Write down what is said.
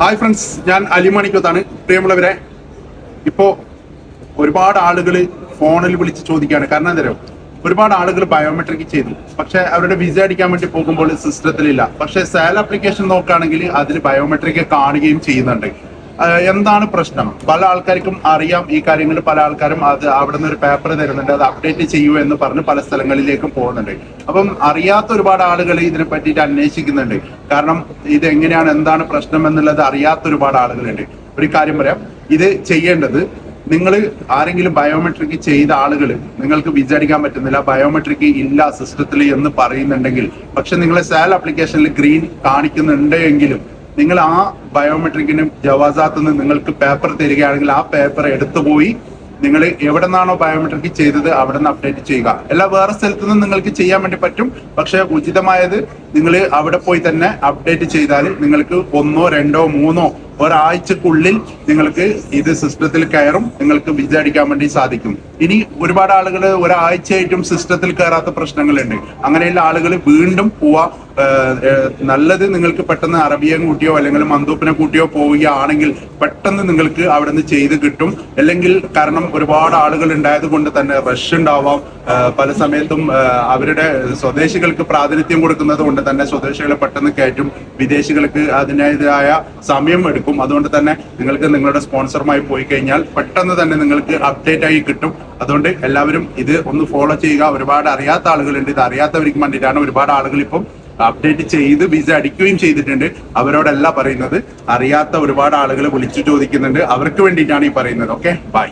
Hi friends ഞാൻ അലിമണിക്കത്താണ് പ്രിയമുള്ളവരെ ഇപ്പോ ഒരുപാട് ആളുകൾ ഫോണിൽ വിളിച്ച് ചോദിക്കുകയാണ്. കാരണം എന്തായാലും ഒരുപാട് ആളുകൾ ബയോമെട്രിക് ചെയ്തു. പക്ഷെ അവരുടെ വിസ അടിക്കാൻ വേണ്ടി പോകുമ്പോൾ സിസ്റ്റത്തിലില്ല പക്ഷെ സാൽ ആപ്ലിക്കേഷൻ നോക്കുകയാണെങ്കിൽ അതിൽ ബയോമെട്രിക് കാണുകയും ചെയ്യുന്നുണ്ട്. ആഹ് എന്താണ് പ്രശ്നം? പല ആൾക്കാർക്കും അറിയാം ഈ കാര്യങ്ങൾ. പല ആൾക്കാരും അത് അവിടെ നിന്ന് ഒരു പേപ്പർ തരുന്നുണ്ട്. അത് അപ്ഡേറ്റ് ചെയ്യൂ എന്ന് പറഞ്ഞ് പല സ്ഥലങ്ങളിലേക്കും പോകുന്നുണ്ട്. അപ്പം അറിയാത്ത ഒരുപാട് ആളുകൾ ഇതിനെ പറ്റിയിട്ട് അന്വേഷിക്കുന്നുണ്ട്. കാരണം ഇത് എങ്ങനെയാണ് എന്താണ് പ്രശ്നം എന്നുള്ളത് അറിയാത്ത ഒരുപാട് ആളുകളുണ്ട്. ഒരു കാര്യം പറയാം. ഇത് ചെയ്യേണ്ടത് നിങ്ങൾ ആരെങ്കിലും ബയോമെട്രിക് ചെയ്ത ആളുകൾ നിങ്ങൾക്ക് വിചാരിക്കാൻ പറ്റുന്നില്ല ബയോമെട്രിക് ഇല്ല സിസ്റ്റത്തിൽ എന്ന് പറയുന്നുണ്ടെങ്കിൽ പക്ഷെ നിങ്ങളെ സാൽ അപ്ലിക്കേഷനിൽ ഗ്രീൻ കാണിക്കുന്നുണ്ട് എങ്കിലും നിങ്ങൾ ആ ബയോമെട്രിക്കിനും ജവാസാത്ത് നിന്ന് നിങ്ങൾക്ക് പേപ്പർ തരികയാണെങ്കിൽ ആ പേപ്പർ എടുത്തുപോയി നിങ്ങൾ എവിടെ നിന്നാണോ ബയോമെട്രിക് ചെയ്തത് അവിടെ നിന്ന് അപ്ഡേറ്റ് ചെയ്യുക. അല്ല വേറെ സ്ഥലത്തു നിന്ന് നിങ്ങൾക്ക് ചെയ്യാൻ വേണ്ടി പറ്റും. പക്ഷെ ഉചിതമായത് നിങ്ങൾ അവിടെ പോയി തന്നെ അപ്ഡേറ്റ് ചെയ്താൽ നിങ്ങൾക്ക് ഒന്നോ രണ്ടോ മൂന്നോ ഒരാഴ്ചക്കുള്ളിൽ നിങ്ങൾക്ക് ഇത് സിസ്റ്റത്തിൽ കയറും. നിങ്ങൾക്ക് വിചാരിക്കാൻ വേണ്ടി സാധിക്കും. ഇനി ഒരുപാട് ആളുകൾ ഒരാഴ്ചയായിട്ടും സിസ്റ്റത്തിൽ കയറാത്ത പ്രശ്നങ്ങളുണ്ട്. അങ്ങനെയുള്ള ആളുകൾ വീണ്ടും പോവാ നല്ലത് നിങ്ങൾക്ക് പെട്ടെന്ന് അറബിയൻ കൂട്ടിയോ അല്ലെങ്കിൽ മന്ദൂപ്പിനെ കൂട്ടിയോ പോവുകയാണെങ്കിൽ പെട്ടെന്ന് നിങ്ങൾക്ക് അവിടെ നിന്ന് ചെയ്ത് കിട്ടും. അല്ലെങ്കിൽ കാരണം ഒരുപാട് ആളുകൾ ഉണ്ടായത് കൊണ്ട് തന്നെ റഷ് ഉണ്ടാവാം. പല സമയത്തും അവരുടെ സ്വദേശികൾക്ക് പ്രാതിനിധ്യം കൊടുക്കുന്നത് കൊണ്ട് തന്നെ സ്വദേശികളെ പെട്ടെന്ന് കയറ്റും. വിദേശികൾക്ക് അതിന്റെതായ സമയം എടുക്കും. അതുകൊണ്ട് തന്നെ നിങ്ങൾക്ക് നിങ്ങളുടെ സ്പോൺസറുമായി പോയി കഴിഞ്ഞാൽ പെട്ടെന്ന് തന്നെ നിങ്ങൾക്ക് അപ്ഡേറ്റ് ആയി കിട്ടും. അതുകൊണ്ട് എല്ലാവരും ഇത് ഒന്ന് ഫോളോ ചെയ്യുക. ഒരുപാട് അറിയാത്ത ആളുകളുണ്ട്. ഇത് അറിയാത്തവർക്ക് വേണ്ടിയിട്ടാണ് ഒരുപാട് ആളുകൾ ഇപ്പം അപ്ഡേറ്റ് ചെയ്ത് വിസ അടിക്കുകയും ചെയ്തിട്ടുണ്ട്. അവരോടല്ല പറയുന്നത് അറിയാത്ത ഒരുപാട് ആളുകൾ വിളിച്ചു ചോദിക്കുന്നുണ്ട്. അവർക്ക് വേണ്ടിയിട്ടാണ് ഈ പറയുന്നത്. Okay bye